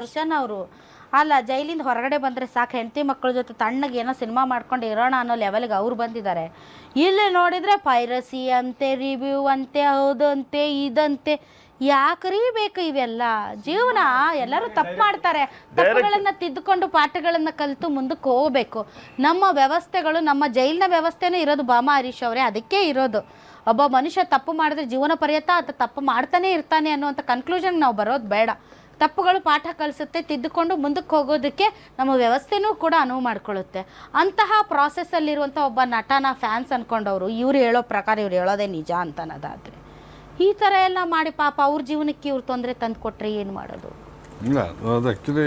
ದರ್ಶನ್ ಅವರು. ಅಲ್ಲ, ಜೈಲಿಂದ ಹೊರಗಡೆ ಬಂದರೆ ಸಾಕು, ಹೆಂಡತಿ ಮಕ್ಕಳ ಜೊತೆ ತಣ್ಣಗೆ ಏನೋ ಸಿನಿಮಾ ಮಾಡ್ಕೊಂಡು ಇರೋಣ ಅನ್ನೋ ಲೆವೆಲ್ಗೆ ಅವ್ರು ಬಂದಿದ್ದಾರೆ ಇಲ್ಲಿ ನೋಡಿದರೆ ಪೈರಸಿ ಅಂತೆ ರಿವ್ಯೂ ಅಂತೆ, ಹೌದಂತೆ, ಇದಂತೆ. ಯಾಕ್ರೀ ಬೇಕು ಇವೆಲ್ಲ? ಜೀವನ, ಎಲ್ಲರೂ ತಪ್ಪು ಮಾಡ್ತಾರೆ. ತಪ್ಪುಗಳನ್ನ ತಿದ್ದುಕೊಂಡು ಪಾಠಗಳನ್ನು ಕಲಿತು ಮುಂದಕ್ಕೆ ಹೋಗ್ಬೇಕು. ನಮ್ಮ ವ್ಯವಸ್ಥೆಗಳು, ನಮ್ಮ ಜೈಲಿನ ವ್ಯವಸ್ಥೆನೂ ಇರೋದು ಬಾಮಾ ಹರೀಶ್ ಅವರೇ, ಅದಕ್ಕೆ ಇರೋದು. ಒಬ್ಬ ಮನುಷ್ಯ ತಪ್ಪು ಮಾಡಿದ್ರೆ ಜೀವನ ಪರ್ಯತ ಆತ ತಪ್ಪು ಮಾಡ್ತಾನೆ ಇರ್ತಾನೆ ಅನ್ನುವಂಥ ಕನ್ಕ್ಲೂಷನ್ ನಾವು ಬರೋದು ಬೇಡ. ತಪ್ಪುಗಳು ಪಾಠ ಕಲಿಸುತ್ತೆ, ತಿದ್ದುಕೊಂಡು ಮುಂದಕ್ಕೆ ಹೋಗೋದಕ್ಕೆ ನಮ್ಮ ವ್ಯವಸ್ಥೆನೂ ಕೂಡ ಅನುವು ಮಾಡಿಕೊಳ್ಳುತ್ತೆ. ಅಂತಹ ಪ್ರಾಸೆಸ್ಸಲ್ಲಿರುವಂಥ ಒಬ್ಬ ನಟನ ಫ್ಯಾನ್ಸ್ ಅಂದ್ಕೊಂಡವರು ಇವ್ರು ಹೇಳೋ ಪ್ರಕಾರ ಇವ್ರು ಹೇಳೋದೇ ನಿಜ ಅಂತ ಅನ್ನೋದಾದರೆ. ಈ ಥರ ಎಲ್ಲ ಮಾಡಿ ಪಾಪ ಅವ್ರ ಜೀವನಕ್ಕೆ ಇವ್ರು ತೊಂದರೆ ತಂದು ಕೊಟ್ಟರೆ ಏನು ಮಾಡೋದು? ಇಲ್ಲ ಅದು ಆಕ್ಚುಲಿ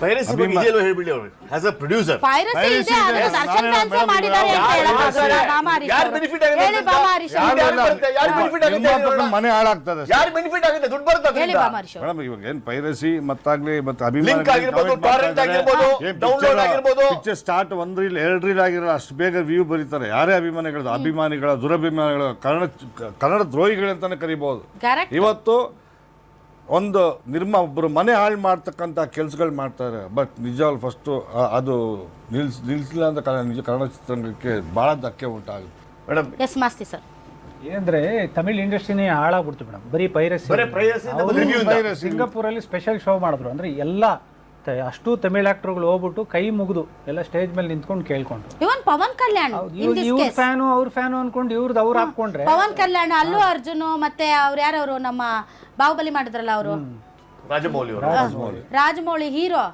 ಪೈರಸಿ ಬಗ್ಗೆ ಇದೆಯಲ್ಲೋ ಹೇಳ್ಬಿಡಿ ಅವ್ರು ಆಸ್ ಅ ಪ್ರೊಡ್ಯೂಸರ್ ಪೈರಸಿ ಇದೆ ಅದು ದರ್ಶನ್ ನಾನು ಫ್ಯಾನ್ಸೇ ಮಾಡಿದ್ದಾರೆ ಅಂತ ಯಾರು ಹೇಳೋದು. ಯಾರು ಬಾಮಾ ಹರೀಶ್ ಯಾರು ಅವರು. ಆಗುತ್ತೆ ಹೇಳಿ ಅಂತ? ಬಾಮಾ ಹರೀಶ್ ಅವರು. ಯಾರು ಬರುತ್ತೆ? ಆಗುತ್ತೆ? ಮನೆ ಹಾಳಾಗ್ತದೆ. ಯಾರು ಬೆನಿಫಿಟ್ ಆಗುತ್ತೆ ದುಡ್ಡು ಬರುತ್ತೆ ಹೇಳಿ ಅದರಿಂದ? ಬಾಮಾ ಹರೀಶ್ ಅವರು. ಮೇಡಮ್ ಇವಾಗ ಏನ್ ಪೈರಸಿ ಮತ್ತಾಗ್ಲಿ ಮತ್ತೆ ಆಗಿರ್ಬೋದು, ಆಗಿರ್ಬೋದು, ಆಗಿರ್ಬೋದು. ಪಿಕ್ಚರ್ ಸ್ಟಾರ್ಟ್ ಒಂದ್ ರೀಲ್ ಎರಡ್ ರೀಲ್ ಆಗಿರೋ ಅಷ್ಟು ಬೇಗ ವ್ಯೂ ಬರೀತಾರೆ ಯಾರೇ ಅಭಿಮಾನಿಗಳ ಅಭಿಮಾನಿಗಳ ದುರಭಿಮಾನಿಗಳು ಕನ್ನಡ ಕನ್ನಡ ದ್ರೋಹಿಗಳಂತಾನೆ ಕರಿಬಹುದು. ಇವತ್ತು ಒಂದು ನಿರ್ಮ ಒಬ್ಬರು ಮನೆ ಹಾಳು ಮಾಡ್ತಕ್ಕಂಥ ಕೆಲಸಗಳು ಮಾಡ್ತಾರೆ. ಬಟ್ ನಿಜವಾಗ್ಲು ಫಸ್ಟು ಅದು ನಿಲ್ಸ್ ನಿಲ್ಸಿಲ್ಲ ಅಂತ ಕನ್ನಡ ನಿಜ ಕನ್ನಡ ಚಿತ್ರರಂಗಕ್ಕೆ ಭಾಳ ಧಕ್ಕೆ ಉಂಟಾಗುತ್ತೆ. Madam yes Masti sir. ಏನಂದ್ರೆ ತಮಿಳ್ ಇಂಡಸ್ಟ್ರಿನೇ ಹಾಳಾಗ್ಬಿಡ್ತು ಮೇಡಮ್ ಬರೀ ಪೈರಸ್. ಸಿಂಗಾಪುರಲ್ಲಿ ಸ್ಪೆಷಲ್ ಶೋ ಮಾಡಿದ್ರು. ಅಂದ್ರೆ ಎಲ್ಲ ಅಷ್ಟು ತಮಿಳ್ ಆಕ್ಟರ್ಗಳು ಹೋಗ್ಬಿಟ್ಟು ಕೈ ಮುಗಿದು ಎಲ್ಲ ಸ್ಟೇಜ್ ಮೇಲೆ ನಿಂತ್ಕೊಂಡು ಕೇಳ್ಕೊಂಡು ಇವನ್ ಪವನ್ ಕಲ್ಯಾಣ್ in ಇವ್ರು. ಫ್ಯಾನು ಅವ್ರ ಫ್ಯಾನು ಅನ್ಕೊಂಡು ಇವ್ರದ್ದು ಅವ್ರು ಹಾಕೊಂಡ್ರೆ ಪವನ್ ಕಲ್ಯಾಣ್ ಅಲ್ಲು ಅರ್ಜುನ್ ಮತ್ತೆ ಅವ್ರು ಯಾರವರು ನಮ್ಮ ಬಾಹುಬಲಿ ಮಾಡಿದ್ರಲ್ಲ ಅವರು? ರಾಜಮೌಳಿ ಅವರು. ರಾಜಮೌಳಿ. ಹೀರೋ.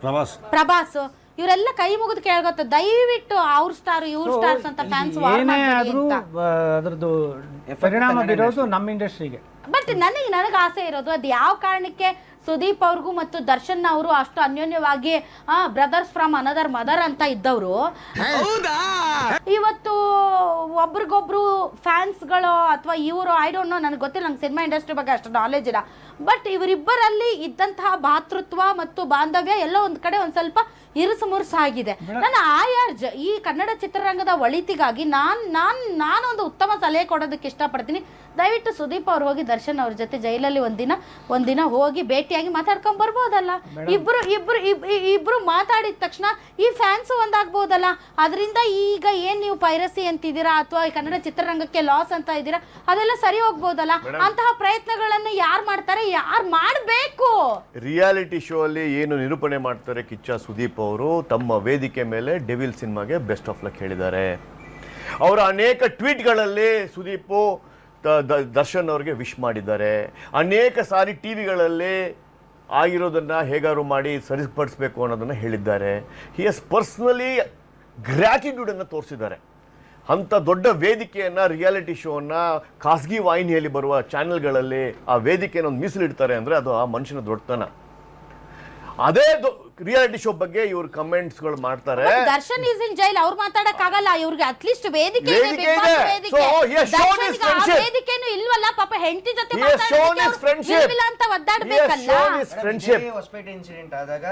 ಪ್ರಭಾಸ್. ಪ್ರಭಾಸ್. ಇವರೆಲ್ಲ ಕೈ ಮುಗಿದು ಕೇಳ್ಕೊತ ದಯವಿಟ್ಟು ಅವ್ರ ಸ್ಟಾರ್ ಇವ್ರ ಸ್ಟಾರ್ ಅಂತ ಫ್ಯಾನ್ಸ್ ಏನೇ ಆದ್ರೂ ಅದ್ರದ್ದು ಪರಿಣಾಮ ಬೀರೋದು ನಮ್ಮ ಇಂಡಸ್ಟ್ರಿಗೆ ಬಟ್ ನನಗೆ ನನಗೆ ಆಸೆ ಇರೋದು ಅದು ಯಾವ ಕಾರಣಕ್ಕೆ ಸುದೀಪ್ ಅವ್ರಿಗೂ ಮತ್ತು ದರ್ಶನ್ ಅವರು ಅಷ್ಟು ಅನ್ಯೋನ್ಯವಾಗಿ ಬ್ರದರ್ಸ್ ಫ್ರಮ್ ಅನದರ್ ಮದರ್ ಅಂತ ಇದ್ದವರು. ಇವತ್ತು ಒಬ್ರಿಗೊಬ್ರು ಫ್ಯಾನ್ಸ್ಗಳು ಅಥವಾ ಇವರು ಐ ಡೋಂಟ್ ನೋ ನನಗೆ ಗೊತ್ತಿಲ್ಲ ನಂಗೆ ಸಿನಿಮಾ ಇಂಡಸ್ಟ್ರಿ ಬಗ್ಗೆ ಅಷ್ಟು ನಾಲೆಜ್ ಇಲ್ಲ. ಬಟ್ ಇವರಿಬ್ಬರಲ್ಲಿ ಇದ್ದಂತಹ ಭಾತೃತ್ವ ಮತ್ತು ಬಾಂಧವ್ಯ ಎಲ್ಲ ಒಂದು ಕಡೆ ಒಂದು ಸ್ವಲ್ಪ ಇರುಸು ಮುರುಸು ಆಗಿದೆ. ನನ್ನ ಆಯಾರ್ಜ್ ಈ ಕನ್ನಡ ಚಿತ್ರರಂಗದ ಒಳಿತಿಗಾಗಿ ನಾನು ನಾನು ನಾನೊಂದು ಉತ್ತಮ ಸಲಹೆ ಕೊಡೋದಕ್ಕೆ ಇಷ್ಟಪಡ್ತೀನಿ. ದಯವಿಟ್ಟು ಸುದೀಪ್ ಅವ್ರು ಹೋಗಿ ದರ್ಶನ್ ಅವ್ರ ಜೊತೆ ಜೈಲಲ್ಲಿ ಒಂದಿನ ಒಂದಿನ ಹೋಗಿ ಭೇಟಿಯಾಗಿ ಮಾತಾಡ್ಕೊಂಡ್ ಬರ್ಬೋದಲ್ಲ? ಇಬ್ರು ಇಬ್ರು ಇಬ್ರು ಮಾತಾಡಿದ ತಕ್ಷಣ ಈ ಫ್ಯಾನ್ಸ್ ಒಂದಾಗ್ಬೋದಲ್ಲ? ಅದರಿಂದ ಈಗ ಏನ್ ನೀವು ಪೈರಸಿ ಅಂತಿದ್ದೀರಾ? ಅಥವಾ ಈ ಕನ್ನಡ ಚಿತ್ರರಂಗಕ್ಕೆ ಲಾಸ್ ಅಂತ ಇದ್ದೀರಾ? ಅದೆಲ್ಲ ಸರಿ ಹೋಗ್ಬೋದಲ್ಲ? ಅಂತಹ ಪ್ರಯತ್ನಗಳನ್ನು ಯಾರು ಮಾಡ್ತಾರೆ? ಯಾರು ಮಾಡಬೇಕು? ರಿಯಾಲಿಟಿ ಶೋ ಅಲ್ಲಿ ಏನು ನಿರೂಪಣೆ ಮಾಡ್ತಾರೆ ಕಿಚ್ಚ ಸುದೀಪ್ ಅವರು? ತಮ್ಮ ವೇದಿಕೆ ಮೇಲೆ ಡೆವಿಲ್ ಸಿನಿಮಾಗೆ ಬೆಸ್ಟ್ ಆಫ್ ಲಕ್ ಹೇಳಿದ್ದಾರೆ. ಅವರ ಅನೇಕ ಟ್ವೀಟ್ಗಳಲ್ಲಿ ಸುದೀಪು ದರ್ಶನ್ ಅವ್ರಿಗೆ ವಿಶ್ ಮಾಡಿದ್ದಾರೆ. ಅನೇಕ ಸಾರಿ ಟಿ ವಿಗಳಲ್ಲಿ ಆಗಿರೋದನ್ನ ಹೇಗಾದ್ರು ಮಾಡಿ ಸರಿಪಡಿಸ್ಬೇಕು ಅನ್ನೋದನ್ನು ಹೇಳಿದ್ದಾರೆ. ಹಿ ಎಸ್ ಪರ್ಸ್ನಲಿ ಗ್ರ್ಯಾಟಿಟ್ಯೂಡನ್ನು ತೋರಿಸಿದ್ದಾರೆ. ಅಂಥ ದೊಡ್ಡ ವೇದಿಕೆಯನ್ನು ರಿಯಾಲಿಟಿ ಶೋವನ್ನು ಖಾಸಗಿ ವಾಹಿನಿಯಲ್ಲಿ ಬರುವ ಚಾನೆಲ್ಗಳಲ್ಲಿ ಆ ವೇದಿಕೆಯನ್ನು ಒಂದು ಮೀಸಲಿಡ್ತಾರೆ ಅಂದರೆ ಅದು ಆ ಮನುಷ್ಯನ ದೊಡ್ಡತನ. ಅದೇ ರಿಯಾಲಿಟಿ ಶೋ ಬಗ್ಗೆ ಇವ್ರು ಕಮೆಂಟ್ಸ್ಗಳು ಮಾಡ್ತಾರೆ. ದರ್ಶನ್ ಇಸ್ ಇನ್ ಜೈಲ್ ಅವ್ರು ಮಾತಾಡಕ್ ಆಗಲ್ಲ ಇವ್ರಿಗೆ ಅಟ್ಲೀಸ್ಟ್ ವೇದಿಕೆ. ವೇದಿಕೆ. ವೇದಿಕೆನೂ ಇಲ್ವಲ್ಲ ಪಾಪ ಹೆಂಡತಿ ಜೊತೆ ಅಂತ ಒದ್ದಾಡ್ಬೇಕಲ್ಲ. ಹೊಸಪೇಟೆ ಇನ್ಸಿಡೆಂಟ್ ಆದಾಗ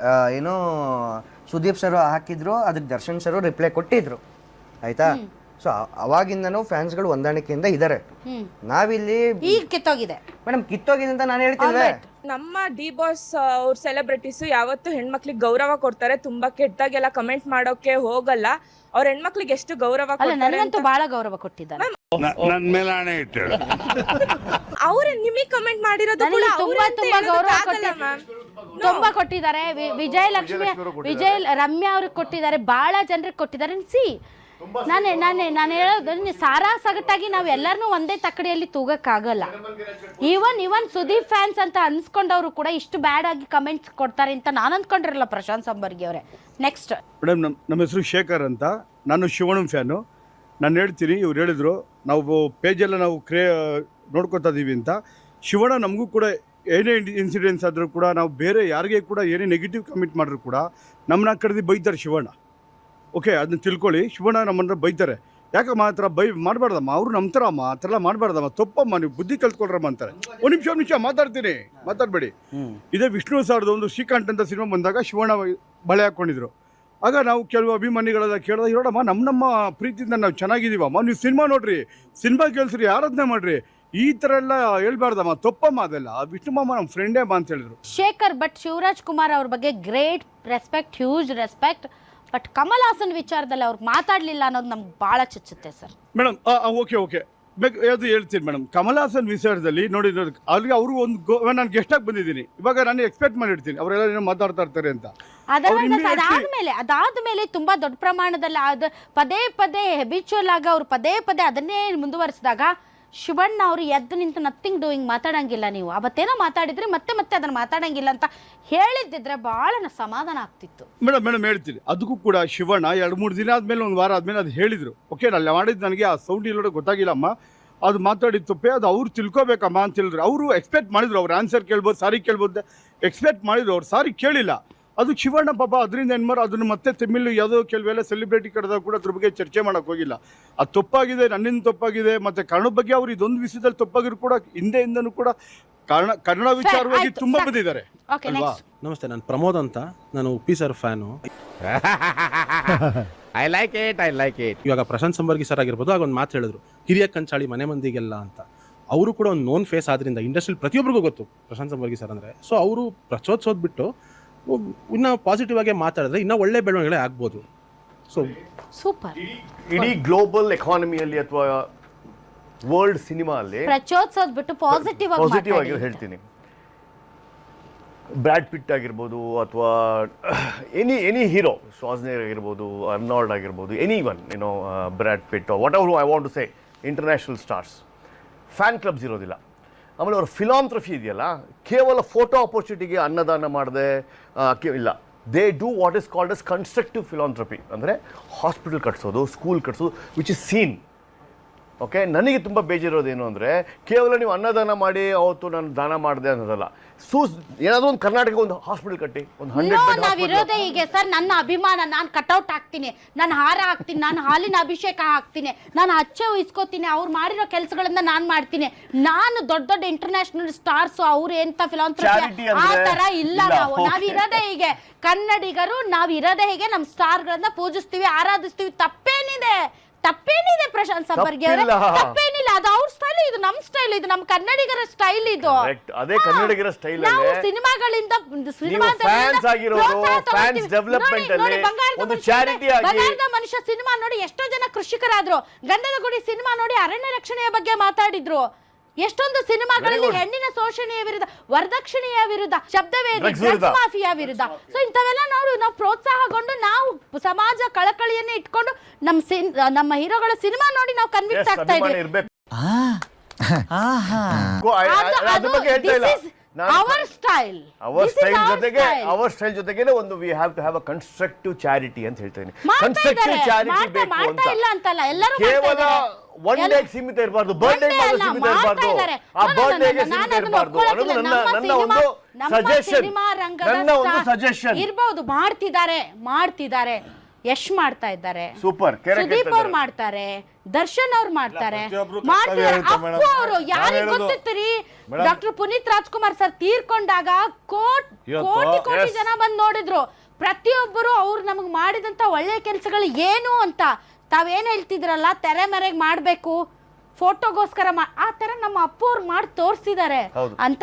ಆ, ಏನೋ ಸುದೀಪ್ ಸರ್ ಹಾಕಿದ್ರು ಅದಕ್ಕೆ ದರ್ಶನ್ ಸರ್ ರಿಪ್ಲೈ ಕೊಟ್ಟಿದ್ರು. ಆಯ್ತಾ? ಸೊ ಅವಾಗಿಂದನೂ ಫ್ಯಾನ್ಸ್ಗಳು ಹೊಂದಾಣಿಕೆಯಿಂದ ಇದ್ದಾರೆ ನಾವಿಲ್ಲಿ ಈಗ ಕಿತ್ತೋಗಿದೆ. ಮೇಡಮ್ ಕಿತ್ತೋಗಿದೆ ಅಂತ ನಾನು ಹೇಳ್ತೀನಿ ನಮ್ಮ ಡಿ ಬಾಸ್ ಅವ್ರ ಸೆಲೆಬ್ರಿಟೀಸು ಯಾವತ್ತು ಹೆಣ್ಮಕ್ಳಿಗೆ ಗೌರವ ಕೊಡ್ತಾರೆ. ತುಂಬಾ ಕೆಟ್ಟದಾಗೆಲ್ಲ ಕಮೆಂಟ್ ಮಾಡೋಕೆ ಹೋಗಲ್ಲ. ಅವ್ರ ಹೆಣ್ಮಕ್ಳಿಗೆ ಎಷ್ಟು ಗೌರವ ಅಲ್ಲ ಕೊಡ್ತಾರೆ ನನಗಂತೂ ಬಹಳ ಗೌರವ ಕೊಟ್ಟಿದ್ದಾರೆ. ನನ್ನ ಮೇಲೆ ಹಣೆ ಇಟ್ಟು ಅವ್ರ ನಿಮಗೆ ಕಮೆಂಟ್ ಮಾಡಿರೋದು ಕೂಡ ನನಗೆ ತುಂಬಾ ಅವ್ರಂತ ತುಂಬಾ ಗೌರವ ma'am. ತುಂಬಾ ಕೊಟ್ಟಿದ್ದಾರೆ. ವಿ- ವಿಜಯಲಕ್ಷ್ಮಿ ವಿಜಯ ರಮ್ಯಾ ಅವ್ರಿಗೆ ಕೊಟ್ಟಿದ್ದಾರೆ. ಬಹಳ ಜನರಿಗೆ ಕೊಟ್ಟಿದ್ದಾರೆ. ಸಿ ನಾನೇ ನಾನೇ ನಾನು ಹೇಳೋದು ಸಾರ ಸಾರಾ ಸಗಟಾಗಿ ನಾವು ಎಲ್ಲರನ್ನೂ ಒಂದೇ ತಕ್ಕಡಿಯಲ್ಲಿ ತೂಗಕ್ಕಾಗಲ್ಲ. ಈವನ್ ಇವನ್ ಸುದೀಪ್ ಫ್ಯಾನ್ಸ್ ಅಂತ ಅನ್ಸ್ಕೊಂಡವರು ಕೂಡ ಇಷ್ಟು ಬ್ಯಾಡ್ ಆಗಿ ಕಮೆಂಟ್ಸ್ ಕೊಡ್ತಾರೆ ಅಂತ ನಾನು ಅಂದ್ಕೊಂಡಿರಲ್ಲ ಪ್ರಶಾಂತ್ ಸಂಬರ್ಗಿ ಅವರೇ. ನೆಕ್ಸ್ಟ್ ಮೇಡಮ್ ನಮ್ಮ ನಮ್ಮ ಹೆಸರು ಶೇಖರ್ ಅಂತ. ನಾನು ಶಿವಣಂ ಫ್ಯಾನು ನಾನು ಹೇಳ್ತೀನಿ ಇವ್ರು ಹೇಳಿದರು ನಾವು ಪೇಜೆಲ್ಲ ನಾವು ಕ್ರೇ ನೋಡ್ಕೊತಾ ಇದ್ದೀವಿ ಅಂತ. ಶಿವಣ್ಣ ನಮಗೂ ಕೂಡ ಏನೇ ಇನ್ಸಿಡೆನ್ಸ್ ಆದರೂ ಕೂಡ ನಾವು ಬೇರೆ ಯಾರಿಗೆ ಕೂಡ ಏನೇ ನೆಗೆಟಿವ್ ಕಮೆಂಟ್ ಮಾಡಿದ್ರು ಕೂಡ ನಮ್ಮನ್ನ ಕಡ್ದು ಬೈತಾರೆ ಶಿವಣ್ಣ. ಓಕೆ ಅದನ್ನ ತಿಳ್ಕೊಳ್ಳಿ. ಶಿವಣ್ಣ ನಮ್ಮನ್ನ ಬೈತಾರೆ. ಯಾಕಮ್ಮ ಆ ಥರ ಬೈ ಮಾಡಬಾರ್ದಮ್ಮ? ಅವ್ರು ನಮ್ಮ ಥರ ಅಮ್ಮ ಆ ಥರ ಎಲ್ಲ ಮಾಡಬಾರ್ದಮ್ಮ. ತಪ್ಪಮ್ಮ ನೀವು ಬುದ್ಧಿ ಕಲ್ತ್ಕೊಳ್ರಮ್ಮ ಅಂತಾರೆ ಒಂದು ನಿಮಿಷ ಒಂದು ನಿಮಿಷ ಮಾತಾಡ್ತೀನಿ. ಮಾತಾಡಬೇಡಿ. ಇದೇ ವಿಷ್ಣು ಸಾರ್ದು ಒಂದು ಶ್ರೀಕಾಂತ್ ಅಂತ ಸಿನಿಮಾ ಬಂದಾಗ ಶಿವಣ್ಣ ಬಳೆ ಹಾಕ್ಕೊಂಡಿದ್ರು ಆಗ ನಾವು ಕೆಲವು ಅಭಿಮಾನಿಗಳೆಲ್ಲ ಕೇಳಿದಾಗ ನೋಡಮ್ಮ ನಮ್ಮ ನಮ್ಮ ಪ್ರೀತಿಯಿಂದ ನಾವು ಚೆನ್ನಾಗಿದ್ದೀವಮ್ಮ. ನೀವು ಸಿನಿಮಾ ನೋಡ್ರಿ. ಸಿನಿಮಾ ಕೇಳಿಸ್ರಿ ಆರಾಧನೆ ಮಾಡ್ರಿ. ಈ ಥರ ಎಲ್ಲ ಹೇಳ್ಬಾರ್ದಮ್ಮ. ತಪ್ಪಮ್ಮ ಅದೆಲ್ಲ. ವಿಷ್ಣು ಮಾಮ ನಮ್ಮ ಫ್ರೆಂಡೇ ಅಮ್ಮ ಅಂತ ಹೇಳಿದ್ರು. ಶೇಖರ್ ಬಟ್ ಶಿವರಾಜ್ ಕುಮಾರ್ ಅವ್ರ ಬಗ್ಗೆ great respect huge respect but Kamal Haasan ವಿಚಾರದಲ್ಲಿ ಅವ್ರಿಗೆ ಮಾತಾಡಲಿಲ್ಲ ಅನ್ನೋದು ನಮ್ಗೆ ಭಾಳ ಚುಚ್ಚುತ್ತೆ ಸರ್ ಮೇಡಮ್ ಓಕೆ ಓಕೆ. ಅದು ಹೇಳ್ತೀನಿ ಮೇಡಮ್ ಕಮಲ್ ಹಾಸನ್ ವಿಚಾರದಲ್ಲಿ ನೋಡಿ ಅಲ್ಲಿ ಅವರು ಒಂದು ಗೋ ನಾನು ಗೆಸ್ಟಾಗಿ ಬಂದಿದ್ದೀನಿ. ಇವಾಗ ನಾನು ಎಕ್ಸ್ಪೆಕ್ಟ್ ಮಾಡಿರ್ತೀನಿ. ಅವರೆಲ್ಲ ಏನೋ ಮಾತಾಡ್ತಾ ಇರ್ತಾರೆ ಅಂತ. ಅದಾದ್ಮೇಲೆ ಅದಾದ್ಮೇಲೆ ತುಂಬಾ ದೊಡ್ಡ ಪ್ರಮಾಣದಲ್ಲಿ ಅದ ಪದೇ ಪದೇ ಹೆಬಿಚುವಲ್ ಆಗಿ ಅವ್ರು ಪದೇ ಪದೇ ಅದನ್ನೇ ಮುಂದುವರಿಸಿದಾಗ ಶಿವಣ್ಣ ಅವರು ಎದ್ದು ನಿಂತು ನಥಿಂಗ್ ಡೂಯಿಂಗ್ ಮಾತಾಡಂಗಿಲ್ಲ ನೀವು. ಅವತ್ತೇನೋ ಮಾತಾಡಿದ್ರೆ ಮತ್ತೆ ಮತ್ತೆ ಅದನ್ನ ಮಾತಾಡಂಗಿಲ್ಲ ಅಂತ ಹೇಳಿದ್ದಿದ್ರೆ ಭಾಳ ಸಮಾಧಾನ ಆಗ್ತಿತ್ತು. ಮೇಡಮ್ ಮೇಡಮ್ ಹೇಳ್ತೀನಿ. ಅದಕ್ಕೂ ಕೂಡ ಶಿವಣ್ಣ ಎರಡು, ಮೂರು ದಿನ ಆದಮೇಲೆ ಒಂದು ವಾರ ಆದಮೇಲೆ ಅದು ಹೇಳಿದರು. ಓಕೆ ಅಲ್ಲಿ ಮಾಡಿದ್ದು ನನಗೆ ಆ ಸೌಂಡ್ ಇಲ್ಲೋಡೆ ಗೊತ್ತಾಗಿಲ್ಲಮ್ಮ. ಅದು ಮಾತಾಡಿದ ತಪ್ಪೆ, ಅದು ಅವ್ರು ತಿಳ್ಕೊಬೇಕಮ್ಮ ಅಂತ ಹೇಳಿದ್ರು. ಅವರು ಎಕ್ಸ್ಪೆಕ್ಟ್ ಮಾಡಿದ್ರು, ಅವ್ರು ಆನ್ಸರ್ ಕೇಳ್ಬೋದು ಸಾರಿ ಕೇಳ್ಬೋದು ಎಕ್ಸ್ಪೆಕ್ಟ್ ಮಾಡಿದ್ರು, ಅವ್ರು ಸಾರಿ ಕೇಳಿಲ್ಲ. ಅದು ಶಿವಣ್ಣ ಪಾಪ ಅದರಿಂದ ಏನು ಮಾರು ಅದನ್ನು ಮತ್ತೆ ತಮಿಳು ಯಾವುದೋ ಕೆಲವೆಲ್ಲ ಸೆಲೆಬ್ರಿಟಿ ಕರೆದಾಗ ಕೂಡ ಅದ್ರ ಬಗ್ಗೆ ಚರ್ಚೆ ಮಾಡೋಕೆ ಹೋಗಿಲ್ಲ. ಅದು ತಪ್ಪಾಗಿದೆ ನನ್ನಿಂದ ತಪ್ಪಾಗಿದೆ ಮತ್ತು ಕನ್ನಡ ಬಗ್ಗೆ ಅವ್ರು ಇದೊಂದು ವಿಷಯದಲ್ಲಿ ತಪ್ಪಾಗಿರೋ ಕೂಡ ಹಿಂದೆಯಿಂದನೂ ಕೂಡ ಕನ್ನಡ ಕನ್ನಡ ವಿಚಾರವಾಗಿ ತುಂಬಾ ಬಂದಿದ್ದಾರೆ ಓಕೆ ಅಲ್ವಾ? ನೆಕ್ಸ್ಟ್ ನಮಸ್ತೆ ನಾನು ಪ್ರಮೋದ್ ಅಂತ. ನಾನು Uppi sir fan. I like it I like it ಇವಾಗ ಪ್ರಶಾಂತ್ ಸಂಬರ್ಗಿ ಸರ್ ಆಗಿರ್ಬೋದು ಆಗ ಒಂದು ಮಾತು ಹೇಳಿದ್ರು. ಹಿರಿಯ ಕಂಚಾಳಿ ಮನೆ ಮಂದಿಗೆಲ್ಲ ಅಂತ. ಅವರು ಕೂಡ ಒಂದು ನೋನ್ ಫೇಸ್ ಆದ್ರಿಂದ ಇಂಡಸ್ಟ್ರಿಯಲ್ಲಿ ಪ್ರತಿಯೊಬ್ಬರಿಗೂ ಗೊತ್ತು ಪ್ರಶಾಂತ್ ಸಂಬರ್ಗಿ ಸರ್ ಅಂದರೆ. ಸೊ ಅವರು ಪ್ರಚೋದಿಸೋದು ಬಿಟ್ಟು ಇನ್ನೂ ಪಾಸಿಟಿವ್ ಆಗಿ ಮಾತಾಡಿದ್ರೆ ಇನ್ನೂ ಒಳ್ಳೆ ಬೆಳವಣಿಗೆ ಆಗ್ಬೋದು. ಸೊ ಸೂಪರ್ ಇಡೀ ಗ್ಲೋಬಲ್ ಎಕಾನಮಿಯಲ್ಲಿ ಅಥವಾ ವರ್ಲ್ಡ್ ಸಿನಿಮಾ ಅಲ್ಲಿ ಪ್ರಚೋದಿಸೋದ್ ಬಿಟ್ಟು ಪಾಸಿಟಿವ್ ಆಗಿ ಪಾಸಿಟಿವ್ ಆಗಿ ಹೇಳ್ತೀನಿ. ಬ್ರ್ಯಾಡ್ ಪಿಟ್ ಆಗಿರ್ಬೋದು ಅಥವಾ ಎನಿ ಎನಿ ಹೀರೋ ಶ್ವಾಸ್ನೇರ್ ಆಗಿರ್ಬೋದು ಅರ್ನಾಲ್ಡ್ ಆಗಿರ್ಬೋದು any one you know Brad Pitt whatever I want to say international stars fan clubs ಇರೋದಿಲ್ಲ. ಆಮೇಲೆ ಅವ್ರ ಫಿಲಾಂಥ್ರಫಿ ಇದೆಯಲ್ಲ, ಕೇವಲ ಫೋಟೋ ಆಪರ್ಚುನಿಟಿಗೆ ಅನ್ನದಾನ ಮಾಡದೆ ಇಲ್ಲ. They do what is called as constructive philanthropy ಅಂದರೆ ಹಾಸ್ಪಿಟಲ್ ಕಟ್ಸೋದು ಸ್ಕೂಲ್ ಕಟ್ಸೋದು ವಿಚ್ ಇಸ್ ಸೀನ್ ಓಕೆ ನನಗೆ ತುಂಬ ಬೇಜಾರೋದೇನು ಅಂದರೆ ಕೇವಲ ನೀವು ಅನ್ನದಾನ ಮಾಡಿ ಅವತ್ತು ನಾನು ದಾನ ಮಾಡಿದೆ ಅನ್ನೋದಲ್ಲ. ಸೂಸ್ ಏನಾದರೂ ಒಂದು ಕರ್ನಾಟಕ ಒಂದು ಹಾಸ್ಪಿಟಲ್ ಕಟ್ಟಿ ಒಂದು ಹಂಡ್ರೆಡ್ ನಾವಿರೋದೇ ಹೀಗೆ. ಸರ್ ನನ್ನ ಅಭಿಮಾನ ನಾನು ಕಟೌಟ್ ಹಾಕ್ತೀನಿ ನಾನು ಹಾರ ಹಾಕ್ತೀನಿ ನಾನು ಹಾಲಿನ ಅಭಿಷೇಕ ಹಾಕ್ತೀನಿ. ನಾನು ಅಚ್ಚೆ ಉಯಿಸ್ಕೋತೀನಿ ಅವ್ರು ಮಾಡಿರೋ ಕೆಲಸಗಳನ್ನ ನಾನು ಮಾಡ್ತೀನಿ. ನಾನು ದೊಡ್ಡ ದೊಡ್ಡ ಇಂಟರ್ನ್ಯಾಷನಲ್ ಸ್ಟಾರ್ಸ್ ಅವ್ರು ಎಂತ Charity ಆ ತರ ಇಲ್ಲ ನಾವು. ನಾವಿರೋದೇ ಹೀಗೆ. ಕನ್ನಡಿಗರು ನಾವಿರೋದೇ ಹೀಗೆ ನಮ್ಮ ಸ್ಟಾರ್ಗಳನ್ನ ಪೂಜಿಸ್ತೀವಿ ಆರಾಧಿಸ್ತೀವಿ. ತಪ್ಪೇನಿದೆ. ತಪ್ಪೇನಿದೆ ಪ್ರಶಾಂತ್ ಸಂಪರ್ಗಿ ಅವರೇ? ತಪ್ಪಿಲ್ಲ. ತಪ್ಪೇನಿಲ್ಲ. ಅದು ಅವ್ರ ಸ್ಟೈಲ್ ಇದು ನಮ್ ಸ್ಟೈಲ್ ಇದು ನಮ್ ಕನ್ನಡಿಗರ ಸ್ಟೈಲ್ ಇದು. Correct. ಅದೇ ಕನ್ನಡಿಗರ ಸ್ಟೈಲ್ ನಾವು ಅಲ್ಲೇ ಸಿನಿಮಾಗಳಿಂದ fans ಆಗಿರೋರು, ಅಲ್ಲಿ ಒಂದು ಆಗಿ- ಬಂಗಾರದ ಮನುಷ್ಯ ಸಿನಿಮಾ ನೋಡಿ ಎಷ್ಟೋ ಜನ ಕೃಷಿಕರಾದ್ರು. ಗಂಧದ ಗುಡಿ ಸಿನಿಮಾ ನೋಡಿ ಅರಣ್ಯ ರಕ್ಷಣೆಯ ಬಗ್ಗೆ ಮಾತಾಡಿದ್ರು. ಎಷ್ಟೊಂದು ಸಿನಿಮಾಗಳಲ್ಲಿ ಹೆಣ್ಣಿನ ಶೋಷಣೆಯ ವಿರುದ್ಧ ವರದಕ್ಷಿಣೆಯ ವಿರುದ್ಧ ಶಬ್ದವೇದಿ. ಮಾಫಿಯಾ ವಿರುದ್ಧ ಸೊ ಇಂಥವೆಲ್ಲ ನಾವು ನಾವು ಪ್ರೋತ್ಸಾಹಗೊಂಡು ನಾವು ಸಮಾಜ ಕಳಕಳಿಯನ್ನೇ ಇಟ್ಕೊಂಡು ನಮ್ಮ ಸಿನ್ ನಮ್ಮ ಹೀರೋಗಳ ಸಿನಿಮಾ ನೋಡಿ ನಾವು ಕನ್ವಿನ್ಸ್ ಆಗ್ತಾ ಇದ್ದೀವಿ ಅವರ್ ಸ್ಟೈಲ್ ಅವರ್ ಸ್ಟೈಲ್ ಜೊತೆಗೆ ಅವರ್ ಸ್ಟೈಲ್ ಜೊತೆಗೆ ಒಂದು we have to have a constructive charity ಅಂತ ಹೇಳ್ತೀನಿ ಕನ್ಸ್ಟ್ರಕ್ಟಿವ್ ಚಾರಿಟಿ ಬೇಕು ಅಂತ ಇಲ್ಲ ಅಂತಲ್ಲ, ಎಲ್ಲರೂ ಮಾಡ್ತಾ ಕೇವಲ. ಒನ್ ಡೇ ಸೀಮಿತ ಇರಬಾರ್ದು ಬರ್ಡೇ ಮಾತ್ರ ಸೀಮಿತ ಇರಬಾರ್ದು. ಆ ಬರ್ಡೇಗೆ ನಾನು ಸೀಮಿತ ಇರಬಾರ್ದು. ಅನ್ನೋದು ನನ್ನ ನಮ್ಮ ನನ್ನ ಸಿನಿಮಾ- ಒಂದು ಸಜೆಷನ್ ನನ್ನ ಒಂದು ಸಜೆಷನ್ ಇರಬಹುದು ಮಾಡ್ತಿದ್ದಾರೆ ಮಾಡ್ತಿದ್ದಾರೆ. ಯಶ್ ಮಾಡ್ತಾ ಇದ್ದಾರೆ. ಸೂಪರ್ ಸುದೀಪ್ ಅವ್ರು ಮಾಡ್ತಾರೆ ದರ್ಶನ್ ಅವ್ರು ಮಾಡ್ತಾರೆ. ಅವರು ನಾನು ಯಾರಿಗೆ ಹೇಳೋದು- ಗೊತ್ತಿತ್ತು ರೀ ಡಾಕ್ಟರ್ ಪುನೀತ್ ರಾಜ್ಕುಮಾರ್ ಸರ್ ತೀರ್ಕೊಂಡಾಗ ಕೋಟ್ ಕೋಟಿ ಕೋಟಿ ಜನ ಬಂದು ನೋಡಿದ್ರು. ಪ್ರತಿಯೊಬ್ಬರು ಅವ್ರು ನಮಗೆ ಮಾಡಿದಂತ ಒಳ್ಳೆ ಕೆಲಸಗಳು ಏನು ಅಂತ. ತಾವೇನ್ ಹೇಳ್ತಿದ್ರಲ್ಲ ತೆರೆ ಮರೆಗೆ ಮಾಡಬೇಕು ಫೋಟೋಗೋಸ್ಕರ ಮಾ ಆ ತರ ನಮ್ಮ ಅಪ್ಪ ಅವ್ರು ಮಾಡಿ ತೋರಿಸಿದ್ದಾರೆ ಹೌದು. ಅಂತ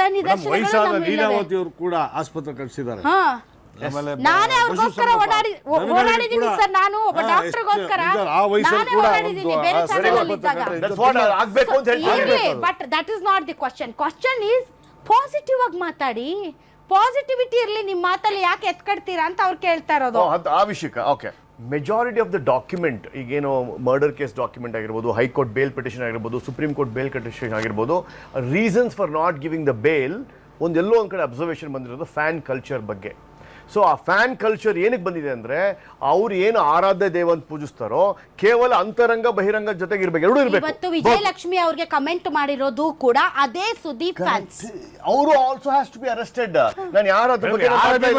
ವಯಸ್ಸಾದ ಲೀಲಾವತಿ ಅವರು ಕೂಡ ಆಸ್ಪತ್ರೆ ಕಳಿಸಿದ್ದಾರೆ. ಹಾ. ನಾನೇ ಅವ್ರಿಗೋಸ್ಕರ ಓಡಾಡಿ ಓ- ದನಗಳಿಗೆ ಓಡಾಡಿದ್ದೀನಿ ಕೂಡ- ಸರ್ ನಾನು ಒಬ್ಬ ಡಾಕ್ಟರ್ಗೋಸ್ಕರ. ನಾನೇ ಓಡಾಡಿದೀನಿ ಬೇರೆ channel but that is not the question question is positive ಆಗಿ ಮಾತಾಡಿ ಪಾಸಿಟಿವಿಟಿ ಇರಲಿ ನಿಮ್ಮ ಮಾತಲ್ಲಿ ಯಾಕೆ ಎತ್ಕಡ್ತೀರಾ ಅಂತ ಅವ್ರು ಕೇಳ್ತಾ ಇರೋದು. ವಿಷಯಕ್ಕೆ okay majority of the document ಈಗೇನು ಮರ್ಡರ್ ಕೇಸ್ ಡಾಕ್ಯುಮೆಂಟ್ ಆಗಿರ್ಬೋದು ಹೈಕೋರ್ಟ್ ಬೇಲ್ ಪಿಟಿಷನ್ ಆಗಿರ್ಬೋದು ಸುಪ್ರೀಂ ಕೋರ್ಟ್ ಬೇಲ್ ಪಿಟಿಷನ್ ಆಗಿರ್ಬೋದು reasons for not giving the bail ಒಂದೆಲ್ಲೋ ಒಂದು ಕಡೆ ಅಬ್ಸರ್ವೇಷನ್ ಬಂದಿರೋದು ಫ್ಯಾನ್ ಕಲ್ಚರ್ ಬಗ್ಗೆ. ಸೊ ಆ ಫ್ಯಾನ್ ಕಲ್ಚರ್ ಏನಕ್ಕೆ ಬಂದಿದೆ ಅಂದರೆ ಅವ್ರು ಏನು ಆರಾಧ್ಯ ದೇವ ಅಂತ ಪೂಜಿಸ್ತಾರೋ ಕೇವಲ ಅಂತರಂಗ ಬಹಿರಂಗ ಜೊತೆಗೆ ಇರಬೇಕು. ಎರಡೂ ಇರಬೇಕು. ಇವತ್ತು ವಿಜಯಲಕ್ಷ್ಮಿ ಅವ್ರಿಗೆ ಕಮೆಂಟ್ ಮಾಡಿರೋದು ಕೂಡ ಅದೇ ಸುದೀಪ್ ಫ್ಯಾನ್ಸ್ ಅವರು also has to be arrested ನಾನು ಯಾರ ಅದ್ರ ಬಗ್ಗೆ ಮಾತಾಡ್ತಾ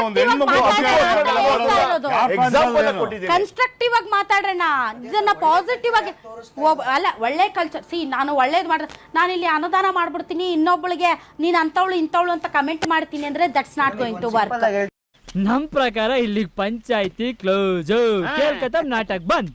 ಒಂದು ಹೆಣ್ಣು ಮಗು It's been proven. ಎಕ್ಸಾಂಪಲ್ ಕೊಟ್ಟಿದ್ದೀನಿ. ಕನ್ಸ್ಟ್ರಕ್ಟಿವ್ ಆಗಿ ಮಾತಾಡ್ರಣ್ಣ ಇದನ್ನ ಪಾಸಿಟಿವ್ ಆಗಿ ಒಬ್ಬ ಅಲ್ಲ ಒಳ್ಳೆ ಕಲ್ಚರ್ ಸಿ ನಾನು ಒಳ್ಳೇದು ಮಾಡ ನಾನು ಇಲ್ಲಿ ಅನುದಾನ ಮಾಡ್ಬಿಡ್ತೀನಿ. ಇನ್ನೊಬ್ಬಳಿಗೆ ನೀನು ಅಂತವಳು ಇಂಥವಳು ಅಂತ ಕಮೆಂಟ್ ಮಾಡ್ತೀನಿ ಅಂದ್ರೆ that's not going to work ನಮ್ ಪ್ರಕಾರ ಇಲ್ಲಿ ಪಂಚಾಯತಿ ಕ್ಲೋಸ್ ಕೇಳ್ಕತ್ತ ನಾಟಕ್ ಬಂದ್.